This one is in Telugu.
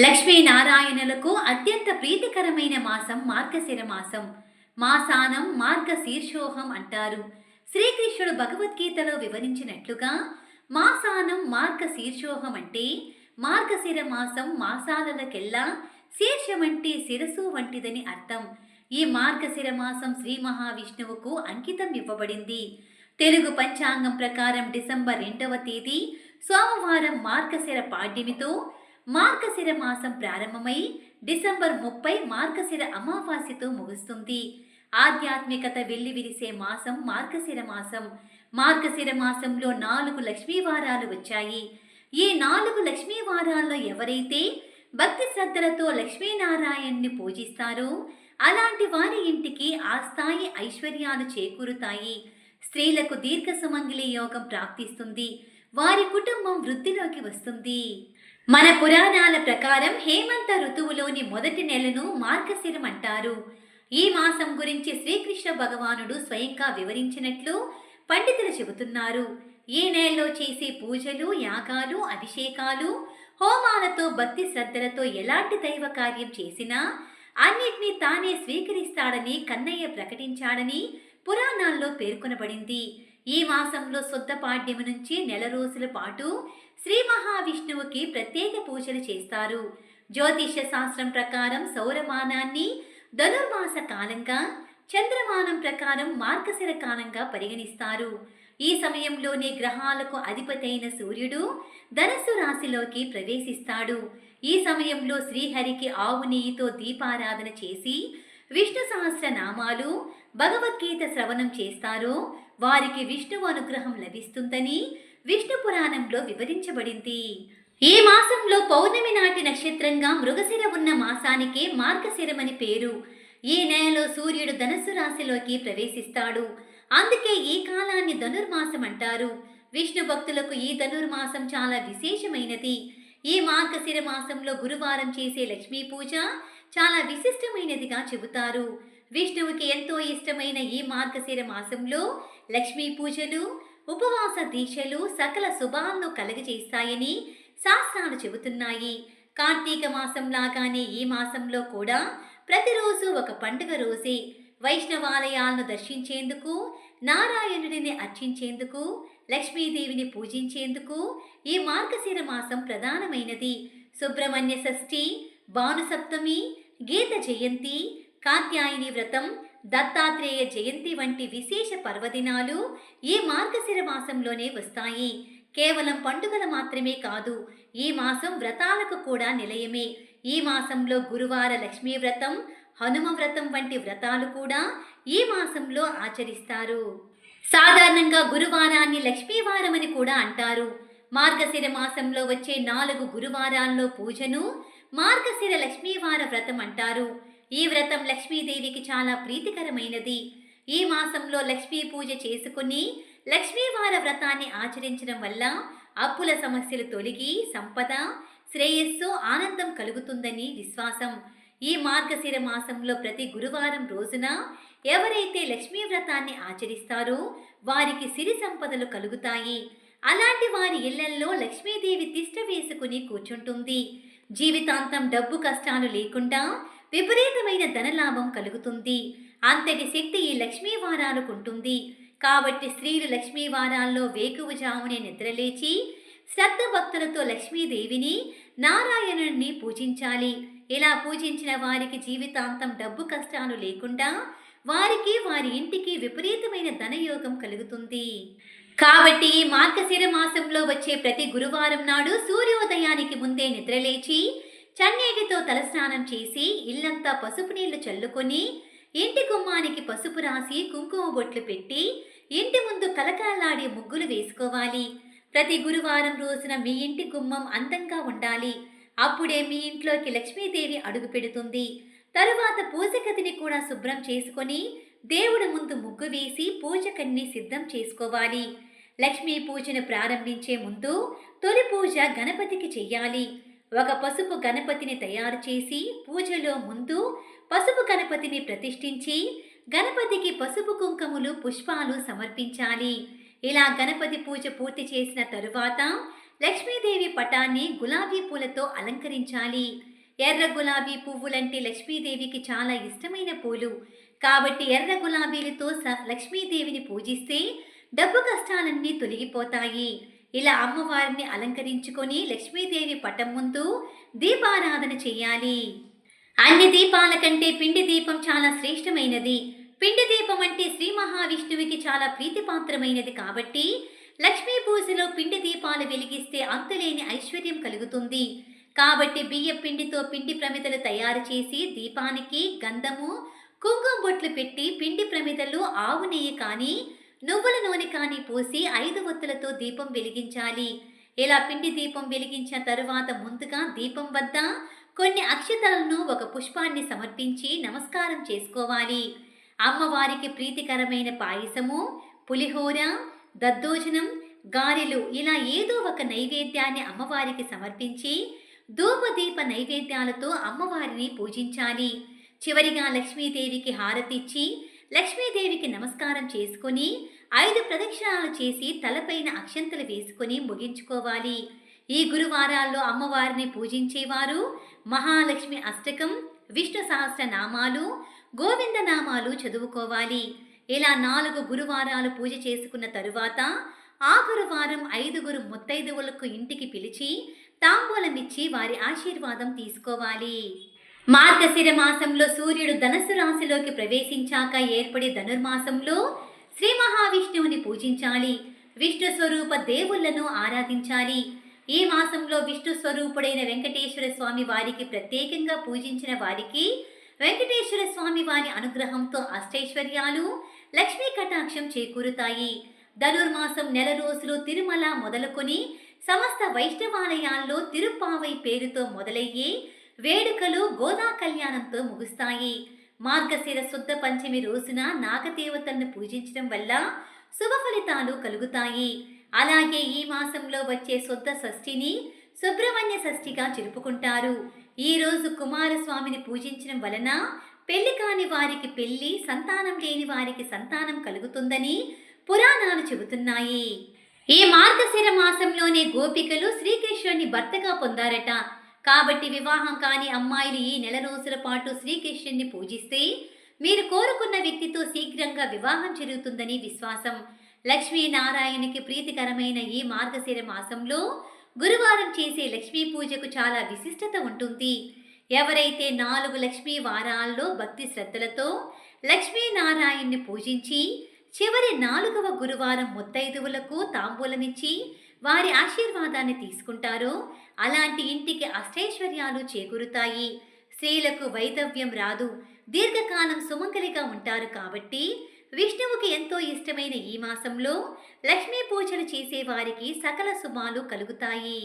లక్ష్మీనారాయణులకు అత్యంత ప్రీతికరమైన మాసం మార్గశిర మాసం. మాసానం మార్గశీర్షోహం అంటారు. శ్రీకృష్ణుడు భగవద్గీతలో వివరించినట్లుగా మాసానం మార్గశీర్షోహం అంటే మార్గశిర మాసం మాసాలకెల్లా శీర్షమంటే శిరసు వంటిదని అర్థం. ఈ మార్గశిర మాసం శ్రీ మహావిష్ణువుకు అంకితం ఇవ్వబడింది. తెలుగు పంచాంగం ప్రకారం డిసెంబర్ రెండవ తేదీ సోమవారం మార్గశిర పాడ్యమితో మార్గశిర మాసం ప్రారంభమై డిసెంబర్ ముప్పై మార్గశిర అమావాస్యతో ముగుస్తుంది. ఆధ్యాత్మికత వెల్లివిరిసే మాసం మార్గశిర మాసం. మార్గశిర మాసంలో నాలుగు లక్ష్మీవారాలు వచ్చాయి. ఈ నాలుగు లక్ష్మీవారాల్లో ఎవరైతే భక్తి శ్రద్ధలతో లక్ష్మీనారాయణ్ణి పూజిస్తారో అలాంటి వారి ఇంటికి ఆ స్థాయి ఐశ్వర్యాలు చేకూరుతాయి. స్త్రీలకు దీర్ఘ సుమంగిలి యోగం ప్రాప్తిస్తుంది. వారి కుటుంబం వృద్ధిలోకి వస్తుంది. మన పురాణాల ప్రకారం హేమంత ఋతువులోని మొదటి నెలను మార్గశిరం అంటారు. ఈ మాసం గురించి శ్రీకృష్ణ భగవానుడు స్వయంగా వివరించినట్లు పండితులు చెబుతున్నారు. ఈ నెలలో చేసే పూజలు యాగాలు అభిషేకాలు హోమాలతో భక్తి శ్రద్ధలతో ఎలాంటి దైవ కార్యం చేసినా అన్నిటినీ తానే స్వీకరిస్తాడని కన్నయ్య ప్రకటించాడని పురాణాల్లో పేర్కొనబడింది. ఈ మాసంలో శుద్ధ పాడ్యము నుంచి నెల రోజుల పాటు శ్రీ మహావిష్ణువుకి ప్రత్యేక పూజలు చేస్తారు. జ్యోతిష శాస్త్రం ప్రకారం సౌరమానాన్ని ధనుర్మాస కాలంగా చంద్రమానం ప్రకారం మార్గశిర కాలంగా పరిగణిస్తారు. ఈ సమయంలోనే గ్రహాలకు అధిపతైన సూర్యుడు ధనస్సు రాశిలోకి ప్రవేశిస్తాడు. ఈ సమయంలో శ్రీహరికి ఆవు నెయ్యితో దీపారాధన చేసి విష్ణు సహస్ర నామాలు భగవద్గీత శ్రవణం చేస్తారో వారికి విష్ణువు అనుగ్రహం లభిస్తుందని విష్ణు పురాణంలో వివరించబడింది. ఈ మాసంలో పౌర్ణమి నాటి నక్షత్రంగా మృగశిర ఉన్న మాసానికే మార్గశిరమని పేరు. ఈ నెలలో సూర్యుడు ధనస్సు రాశిలోకి ప్రవేశిస్తాడు. అందుకే ఈ కాలాన్ని ధనుర్మాసం అంటారు. విష్ణు భక్తులకు ఈ ధనుర్మాసం చాలా విశేషమైనది. ఈ మార్గశిర మాసంలో గురువారం చేసే లక్ష్మీ పూజ చాలా విశిష్టమైనదిగా చెబుతారు. విష్ణువుకి ఎంతో ఇష్టమైన ఈ మార్గశిర మాసంలో లక్ష్మీ పూజలు ఉపవాస దీక్షలు సకల శుభాలను కలగజేస్తాయని శాస్త్రాలు చెబుతున్నాయి. కార్తీక మాసం లాగానే ఈ మాసంలో కూడా ప్రతిరోజు ఒక పండుగ రోజే. వైష్ణవాలయాలను దర్శించేందుకు నారాయణుడిని అర్చించేందుకు లక్ష్మీదేవిని పూజించేందుకు ఈ మార్గశిర మాసం ప్రధానమైనది. సుబ్రహ్మణ్య షష్ఠి భానుసప్తమి గీత జయంతి కాత్యాయని వ్రతం దత్తాత్రేయ జయంతి వంటి విశేష పర్వదినాలు ఈ మార్గశిర మాసంలోనే వస్తాయి. కేవలం పండుగలు మాత్రమే కాదు ఈ మాసం వ్రతాలకు కూడా నిలయమే. ఈ మాసంలో గురువార లక్ష్మీ వ్రతం హనుమ వ్రతం వంటి వ్రతాలు కూడా ఈ మాసంలో ఆచరిస్తారు. సాధారణంగా గురువారాన్ని లక్ష్మీవారం అని కూడా అంటారు. మార్గశిర మాసంలో వచ్చే నాలుగు గురువారాల్లో పూజను మార్గశిర లక్ష్మీవార వ్రతం అంటారు. ఈ వ్రతం లక్ష్మీదేవికి చాలా ప్రీతికరమైనది. ఈ మాసంలో లక్ష్మీ పూజ చేసుకుని లక్ష్మీవార వ్రతాన్ని ఆచరించడం వల్ల అప్పుల సమస్యలు తొలగి సంపద శ్రేయస్సు ఆనందం కలుగుతుందని విశ్వాసం. ఈ మార్గశిర మాసంలో ప్రతి గురువారం రోజున ఎవరైతే లక్ష్మీ వ్రతాన్ని ఆచరిస్తారో వారికి సిరి సంపదలు కలుగుతాయి. అలాంటి వారి ఇళ్ళల్లో లక్ష్మీదేవి తిష్ట వేసుకుని కూర్చుంటుంది. జీవితాంతం డబ్బు కష్టాలు లేకుండా విపరీతమైన ధనలాభం కలుగుతుంది. అంతటి శక్తి ఈ లక్ష్మీ వారాలకు ఉంటుంది కాబట్టి స్త్రీలు లక్ష్మీ వారాల్లో వేకువజామునే నిద్రలేచి శ్రద్ధ భక్తులతో లక్ష్మీదేవిని నారాయణుడిని పూజించాలి. ఇలా పూజించిన వారికి జీవితాంతం డబ్బు కష్టాలు లేకుండా వారికి వారి ఇంటికి విపరీతమైన ధనయోగం కలుగుతుంది. కాబట్టి మార్గశిర మాసంలో వచ్చే ప్రతి గురువారం నాడు సూర్యోదయానికి ముందే నిద్రలేచి చన్నీటితో తలస్నానం చేసి ఇల్లంతా పసుపు నీళ్ళు చల్లుకొని ఇంటి గుమ్మానికి పసుపు రాసి కుంకుమ బొట్లు పెట్టి ఇంటి ముందు కలకలలాడే ముగ్గులు వేసుకోవాలి. ప్రతి గురువారం రోజున మీ ఇంటి గుమ్మం అందంగా ఉండాలి. అప్పుడే మీ ఇంట్లోకి లక్ష్మీదేవి అడుగు పెడుతుంది. తరువాత పూజ గదిని కూడా శుభ్రం చేసుకొని దేవుడి ముందు ముగ్గు వేసి పూజకన్ని సిద్ధం చేసుకోవాలి. లక్ష్మీ పూజను ప్రారంభించే ముందు తొలి పూజ గణపతికి చెయ్యాలి. ఒక పసుపు గణపతిని తయారు చేసి పూజలో ముందు పసుపు గణపతిని ప్రతిష్ఠించి గణపతికి పసుపు కుంకుమలు పుష్పాలు సమర్పించాలి. ఇలా గణపతి పూజ పూర్తి చేసిన తరువాత లక్ష్మీదేవి పటాన్ని గులాబీ పూలతో అలంకరించాలి. ఎర్ర గులాబీ పువ్వులంటే లక్ష్మీదేవికి చాలా ఇష్టమైన పూలు. కాబట్టి ఎర్ర గులాబీలతో స- లక్ష్మీదేవిని పూజిస్తే డబ్బు కష్టాలన్నీ తొలగిపోతాయి. ఇలా అమ్మవారిని అలంకరించుకొని లక్ష్మీదేవి పటం ముందు దీపారాధన చేయాలి. అన్ని దీపాల కంటే పిండి దీపం చాలా శ్రేష్టమైనది. పిండి దీపం అంటే శ్రీ మహావిష్ణువుకి చాలా ప్రీతిపాత్రమైనది కాబట్టి లక్ష్మీ పూజలో పిండి దీపాలు వెలిగిస్తే అంతులేని ఐశ్వర్యం కలుగుతుంది. కాబట్టి బియ్య పిండితో పిండి ప్రమిదలు తయారు చేసి దీపానికి గంధము కుంకుమ బొట్లు పెట్టి పిండి ప్రమిదలు ఆవు నెయ్యి కానీ నువ్వుల నూనె కానీ పోసి ఐదు ఒత్తులతో దీపం వెలిగించాలి. ఇలా పిండి దీపం వెలిగించిన తరువాత ముందుగా దీపం వద్ద కొన్ని అక్షతలను ఒక పుష్పాన్ని సమర్పించి నమస్కారం చేసుకోవాలి. అమ్మవారికి ప్రీతికరమైన పాయసము పులిహోర దద్దోజనం గారెలు ఇలా ఏదో ఒక నైవేద్యాన్ని అమ్మవారికి సమర్పించి ధూపదీప నైవేద్యాలతో అమ్మవారిని పూజించాలి. చివరిగా లక్ష్మీదేవికి హారతిచ్చి లక్ష్మీదేవికి నమస్కారం చేసుకొని ఐదు ప్రదక్షిణాలు చేసి తలపైన అక్షంతలు వేసుకొని ముగించుకోవాలి. ఈ గురువారాల్లో అమ్మవారిని పూజించేవారు మహాలక్ష్మి అష్టకం విష్ణు సహస్ర నామాలు గోవింద నామాలు చదువుకోవాలి. ఇలా నాలుగు గురువారాలు పూజ చేసుకున్న తరువాత ఆ గురువారం ఐదుగురు ముత్తైదువులకు ఇంటికి పిలిచి తాంబూలమిచ్చి వారి ఆశీర్వాదం తీసుకోవాలి. మార్గశిర మాసంలో సూర్యుడు ధనస్సు రాశిలోకి ప్రవేశించాక ఏర్పడే ధనుర్మాసంలో శ్రీ మహావిష్ణువుని పూజించాలి. విష్ణు స్వరూప దేవుళ్ళను ఆరాధించాలి. ఈ మాసంలో విష్ణు స్వరూపుడైన వెంకటేశ్వర స్వామి వారికి ప్రత్యేకంగా పూజించిన వారికి వెంకటేశ్వర స్వామి వారి అనుగ్రహంతో అష్టైశ్వర్యాలు లక్ష్మీ కటాక్షం చేకూరుతాయి. ధనుర్మాసం నెల రోజులు తిరుమల మొదలుకొని సమస్త వైష్ణవాలయాల్లో తిరుపావై పేరుతో మొదలయ్యే వేడుకలు గోదా కళ్యాణంతో ముగుస్తాయి. మార్గశిర శుద్ధ పంచమి రోజున నాగదేవతలను పూజించడం వల్ల శుభ ఫలితాలు కలుగుతాయి. అలాగే ఈ మాసంలో వచ్చే శుద్ధ షష్ఠిని సుబ్రహ్మణ్య షష్ఠిగా జరుపుకుంటారు. ఈ రోజు కుమారస్వామిని పూజించడం వలన పెళ్ళి కాని వారికి పెళ్ళి సంతానం లేని వారికి సంతానం కలుగుతుందని పురాణాలు చెబుతున్నాయి. ఈ మార్గశిర మాసంలోనే గోపికలు శ్రీకృష్ణుని భర్తగా పొందారట. కాబట్టి వివాహం కాని అమ్మాయిలు ఈ నెల రోజుల పాటు శ్రీకృష్ణుని పూజిస్తే మీరు కోరుకున్న వ్యక్తితో శీఘ్రంగా వివాహం జరుగుతుందని విశ్వాసం. లక్ష్మీనారాయణకి ప్రీతికరమైన ఈ మార్గశిర మాసంలో గురువారం చేసే లక్ష్మీ పూజకు చాలా విశిష్టత ఉంటుంది. ఎవరైతే నాలుగు లక్ష్మీ వారాల్లో భక్తి శ్రద్ధలతో లక్ష్మీనారాయణ్ణి పూజించి చివరి నాలుగవ గురువారం ముత్తైదువులకు తాంబూలమిచ్చి వారి ఆశీర్వాదాన్ని తీసుకుంటారో? అలాంటి ఇంటికి అష్టైశ్వర్యాలు చేకూరుతాయి. స్త్రీలకు వైదవ్యం రాదు. దీర్ఘకాలం సుమంగలిగా ఉంటారు కాబట్టి విష్ణువుకి ఎంతో ఇష్టమైన ఈ మాసంలో లక్ష్మీ పూజలు చేసేవారికి సకల శుభాలు కలుగుతాయి.